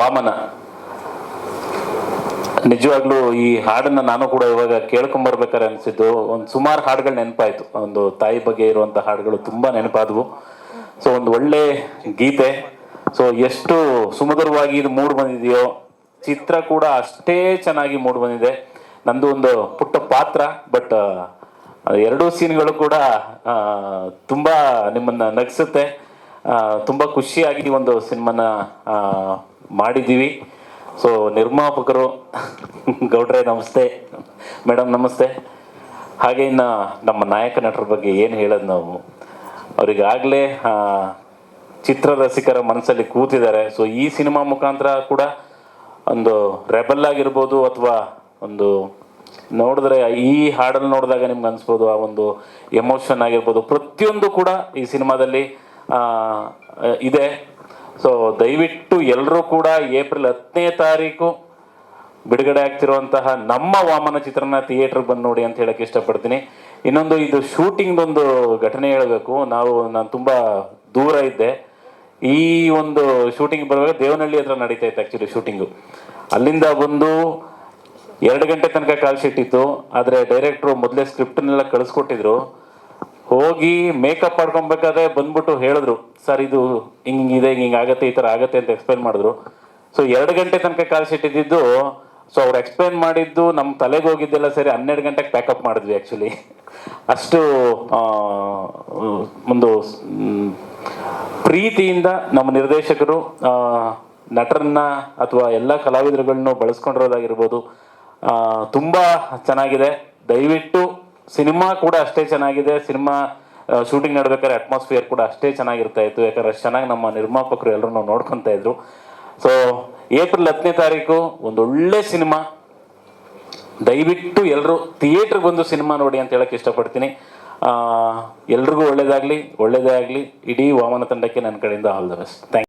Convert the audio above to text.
ವಾಮನ. ನಿಜವಾಗ್ಲೂ ಈ ಹಾಡನ್ನ ನಾನು ಕೂಡ ಇವಾಗ ಕೇಳ್ಕೊಂಬರ್ಬೇಕಾರೆ ಅನ್ಸಿದ್ದು, ಒಂದು ಸುಮಾರು ಹಾಡುಗಳು ನೆನಪಾಯ್ತು. ಒಂದು ತಾಯಿ ಬಗ್ಗೆ ಇರುವಂತ ಹಾಡುಗಳು ತುಂಬಾ ನೆನಪಾದವು. ಸೊ ಒಂದು ಒಳ್ಳೆ ಗೀತೆ. ಸೊ ಎಷ್ಟು ಸುಮಧುರವಾಗಿ ಇದು ಮೂಡ್ ಬಂದಿದೆಯೋ, ಚಿತ್ರ ಕೂಡ ಅಷ್ಟೇ ಚೆನ್ನಾಗಿ ಮೂಡ್ ಬಂದಿದೆ. ನಂದು ಒಂದು ಪುಟ್ಟ ಪಾತ್ರ, ಬಟ್ ಎರಡೂ ಸೀನ್ಗಳು ಕೂಡ ತುಂಬಾ ನಿಮ್ಮನ್ನ ನಗಿಸುತ್ತೆ. ತುಂಬಾ ಖುಷಿಯಾಗಿ ಒಂದು ಸಿನಿಮಾನ ಮಾಡಿದ್ದೀವಿ. ಸೊ ನಿರ್ಮಾಪಕರು, ಗೌಡ್ರೆ ನಮಸ್ತೆ. ಮೇಡಮ್ ನಮಸ್ತೆ. ಹಾಗೆ ಇನ್ನು ನಮ್ಮ ನಾಯಕ ನಟರ ಬಗ್ಗೆ ಏನು ಹೇಳೋದು ನಾವು? ಅವರಿಗಾಗಲೇ ಚಿತ್ರ ರಸಿಕರ ಮನಸ್ಸಲ್ಲಿ ಕೂತಿದ್ದಾರೆ. ಸೊ ಈ ಸಿನಿಮಾ ಮುಖಾಂತರ ಕೂಡ ಒಂದು ರೆಬಲ್ ಆಗಿರ್ಬೋದು ಅಥವಾ ಒಂದು ನೋಡಿದ್ರೆ ಈ ಹಾಡನ್ನು ನೋಡಿದಾಗ ನಿಮ್ಗೆ ಅನಿಸ್ಬೋದು, ಆ ಒಂದು ಎಮೋಷನ್ ಆಗಿರ್ಬೋದು. ಪ್ರತಿಯೊಂದು ಕೂಡ ಈ ಸಿನಿಮಾದಲ್ಲಿ ಇದೆ. ಸೊ ದಯವಿಟ್ಟು ಎಲ್ಲರೂ ಕೂಡ ಏಪ್ರಿಲ್ ಹತ್ತನೇ ತಾರೀಕು ಬಿಡುಗಡೆ ಆಗ್ತಿರುವಂತಹ ನಮ್ಮ ವಾಮನ ಚಿತ್ರನ ಥಿಯೇಟರ್ ಬಂದು ನೋಡಿ ಅಂತ ಹೇಳಕ್ ಇಷ್ಟಪಡ್ತೀನಿ. ಇನ್ನೊಂದು ಇದು ಶೂಟಿಂಗ್ ಒಂದು ಘಟನೆ ಹೇಳಬೇಕು. ನಾವು, ನಾನು ತುಂಬಾ ದೂರ ಇದ್ದೆ. ಈ ಒಂದು ಶೂಟಿಂಗ್ ಬರುವಾಗ ದೇವನಹಳ್ಳಿ ಹತ್ರ ನಡೀತಾ ಇತ್ತು ಆಕ್ಚುಲಿ ಶೂಟಿಂಗು ಅಲ್ಲಿಂದ ಬಂದು ಎರಡು ಗಂಟೆ ತನಕ ಕಾಲ್ ಇತ್ತು. ಆದ್ರೆ ಡೈರೆಕ್ಟ್ರು ಮೊದಲೇ ಸ್ಕ್ರಿಪ್ಟ್ನೆಲ್ಲ ಕಳಿಸ್ಕೊಟ್ಟಿದ್ರು. ಹೋಗಿ ಮೇಕಪ್ ಮಾಡ್ಕೊಬೇಕಾದ್ರೆ ಬಂದ್ಬಿಟ್ಟು ಹೇಳಿದ್ರು, ಸರ್, ಇದು ಹಿಂಗ್ ಇದೆ, ಹಿಂಗ್ ಆಗತ್ತೆ, ಈ ತರ ಆಗತ್ತೆ ಅಂತ ಎಕ್ಸ್ಪ್ಲೈನ್ ಮಾಡಿದ್ರು. ಸೊ ಎರಡು ಗಂಟೆ ತನಕ ಕಾಲ್ ಶೀಟ್ ಇದ್ದಿದ್ದು ಸೊ ಅವ್ರು ಎಕ್ಸ್ಪ್ಲೈನ್ ಮಾಡಿದ್ದು ನಮ್ಮ ತಲೆಗೆ ಹೋಗಿದ್ದೆಲ್ಲ ಸರಿ, ಹನ್ನೆರಡು ಗಂಟೆಗೆ ಪ್ಯಾಕಪ್ ಮಾಡಿದ್ವಿ ಆ್ಯಕ್ಚುಲಿ ಅಷ್ಟು ಒಂದು ಪ್ರೀತಿಯಿಂದ ನಮ್ಮ ನಿರ್ದೇಶಕರು ನಟರನ್ನ ಅಥವಾ ಎಲ್ಲ ಕಲಾವಿದರುಗಳನ್ನು ಬಳಸ್ಕೊಂಡಿರೋದಾಗಿರ್ಬೋದು ತುಂಬಾ ಚೆನ್ನಾಗಿದೆ. ದಯವಿಟ್ಟು ಸಿನಿಮಾ ಕೂಡ ಅಷ್ಟೇ ಚೆನ್ನಾಗಿದೆ. ಸಿನಿಮಾ ಶೂಟಿಂಗ್ ನಡ್ಬೇಕಾದ್ರೆ ಅಟ್ಮಾಸ್ಫಿಯರ್ ಕೂಡ ಅಷ್ಟೇ ಚೆನ್ನಾಗಿರ್ತಾ ಇತ್ತು. ಯಾಕಂದ್ರೆ ಅಷ್ಟು ಚೆನ್ನಾಗಿ ನಮ್ಮ ನಿರ್ಮಾಪಕರು ಎಲ್ಲರೂ ನೋಡ್ಕೊತಾ ಇದ್ರು. ಸೊ ಏಪ್ರಿಲ್ ಹತ್ತನೇ ತಾರೀಕು ಒಂದು ಒಳ್ಳೆ ಸಿನಿಮಾ. ದಯವಿಟ್ಟು ಎಲ್ಲರೂ ಥಿಯೇಟ್ರಿಗೆ ಬಂದು ಸಿನಿಮಾ ನೋಡಿ ಅಂತ ಹೇಳಕ್ ಇಷ್ಟಪಡ್ತೀನಿ. ಎಲ್ರಿಗೂ ಒಳ್ಳೇದಾಗ್ಲಿ, ಒಳ್ಳೇದೇ ಆಗಲಿ. ಇಡೀ ವಾಮನ ತಂಡಕ್ಕೆ ನನ್ನ ಕಡೆಯಿಂದ ಆಲ್ ದ ಬೆಸ್ಟ್